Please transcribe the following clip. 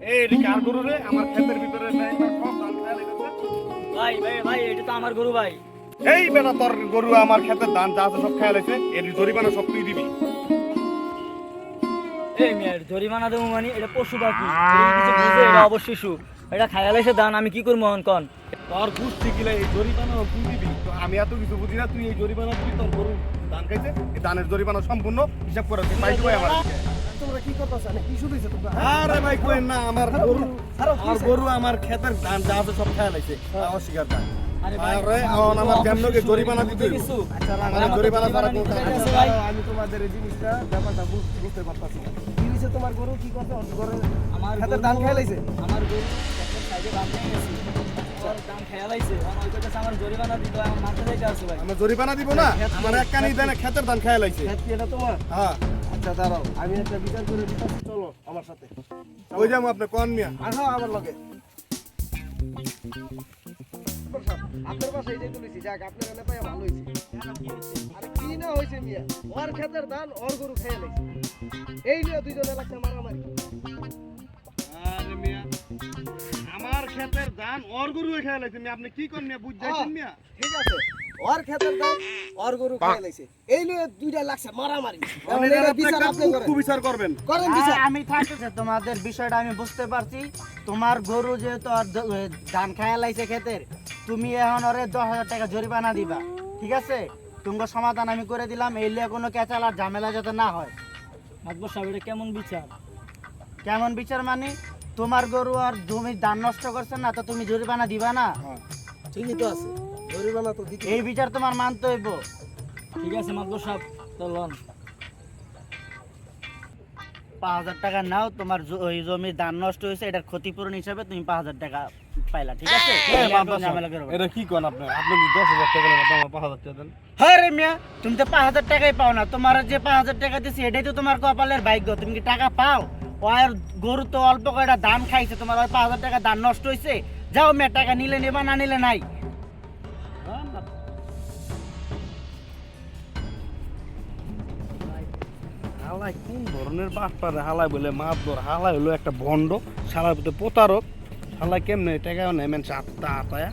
এই কার গরু রে আমার ক্ষেতের ভিতরে নেই না, সব ধান খায় লেগেছে। ভাই ভাই ভাই এটা তো আমার গরু ভাই এই বেটা তোর গরু আমার ক্ষেতের ধান যা আছে সব খেয়াল আছে এর জরিমানা সব তুই দিবি এই মেয়ের জরিমানা দেবো মানে এটা পশু পাখি এটা কিছু বুঝে এটা অবশ্যই সুখ এটা খায়াল এসে দান আমি কি করব এখন কন তোর বুঝছি কিলা এই জরিমানা তুই দিবি আমি এত কিছু বুঝি না তুই এই জরিমানা দিবি তোর গরু ধান খাইছে এই ধানের জরিমানা সম্পূর্ণ হিসাব করে তুই পাইতে পাই আমার। তোমরা কি করতেছ? না কি শুধু তোমরা? আরে ভাই কোয়েন না আমার গরু আর গরু আমার ক্ষেতের ধান যা আছে সব খেয়াল আছে অস্বীকার ধান আরে ভাই, আমার কেমনকে জরিমানা দিতে আচ্ছা আমার ছাড়া কোনো। আমি তোমাদের এই জিনিসটা ব্যাপারটা বুঝতে পারতাছি না। কি হয়েছে তোমার গরু? কি করতে গরু আমার খেতের ধান খেয়ে লাইছে? আমার গরু সাইডে গেছে। আমার জরিমানা দিব না? আমার এক কানি দেন ধান হ্যাঁ। আচ্ছা দাঁড়াও। আমি একটা বিচার করে চলো আমার সাথে। ওই আপনি কোন মিয়া। আসো আমার লগে। আপনার পাশে এটাই তুলেছি যাক আপনার এনে পাই ভালো হয়েছে। আর কি না হয়েছে মিয়া? ওর খেতের ধান ওর গরু খেয়ে এই নিয়ে দুইজনে লাগছে মারামারি। আরে মিয়া আমার ধান ওর গরু খেয়াল আছে মিয়া। আপনি কি কোন মিয়া? বুঝ যাইছেন মিয়া? ঠিক আছে। ওর খেতের ধান ওর গরু খেয়ে লাইছে। এই নিয়ে দুইটা লাগছে মারামারি। আপনি বিচার আপনি করেন। বিচার করবেন। করেন বিচার। হ্যাঁ, আমি থাকতেছে তোমাদের বিষয়টা আমি বুঝতে পারছি। তোমার গরু যেহেতু আর ধান খায়া লাইছে ক্ষেতের তুমি এখন ওরে দশ হাজার টাকা জরিমানা দিবা ঠিক আছে? তোমার সমাধান আমি করে দিলাম এই লিয়ে কোনো ক্যাচাল আর ঝামেলা যাতে না হয়। মাতবর সাহেব এটা কেমন বিচার? কেমন বিচার মানে তোমার গরু আর জমি ধান নষ্ট করছে না তো তুমি জরিমানা দিবা না? ঠিকই তো আছে। জরিমানা তো দিতে এই বিচার তোমার মানতে হইব। ঠিক আছে সাহেব পাঁচ হাজার টাকা নাও তোমার জ- ওই জমির ধান নষ্ট হয়েছে এটার ক্ষতিপূরণ হিসাবে তুমি পাঁচ হাজার টাকা পাইলা ঠিক আছে। এটা কি কোন আপনি আপনি দশ হাজার টাকা আমার পাঁচ হাজার টাকা দেন। হ্যাঁ রে মিয়া তুমি তো পাঁচ হাজার টাকাই পাও না। তোমার যে পাঁচ হাজার টাকা দিচ্ছি এটাই তো তোমার কপালের ভাগ্য। তুমি কি টাকা পাও? ওর গরু তো অল্প কয়টা ধান খাইছে তোমার ওই পাঁচ হাজার টাকা দান নষ্ট হয়েছে যাও মেয়ে টাকা নিলে নেবা না নিলে নাই। হালাই কোন ধরনের বাস পারে হালাই বলে ধর? হালাই হলো একটা ভণ্ড, শালার ভিতরে প্রতারক। হালাই কেমনে এটা নেই মেন চারটা আতায়া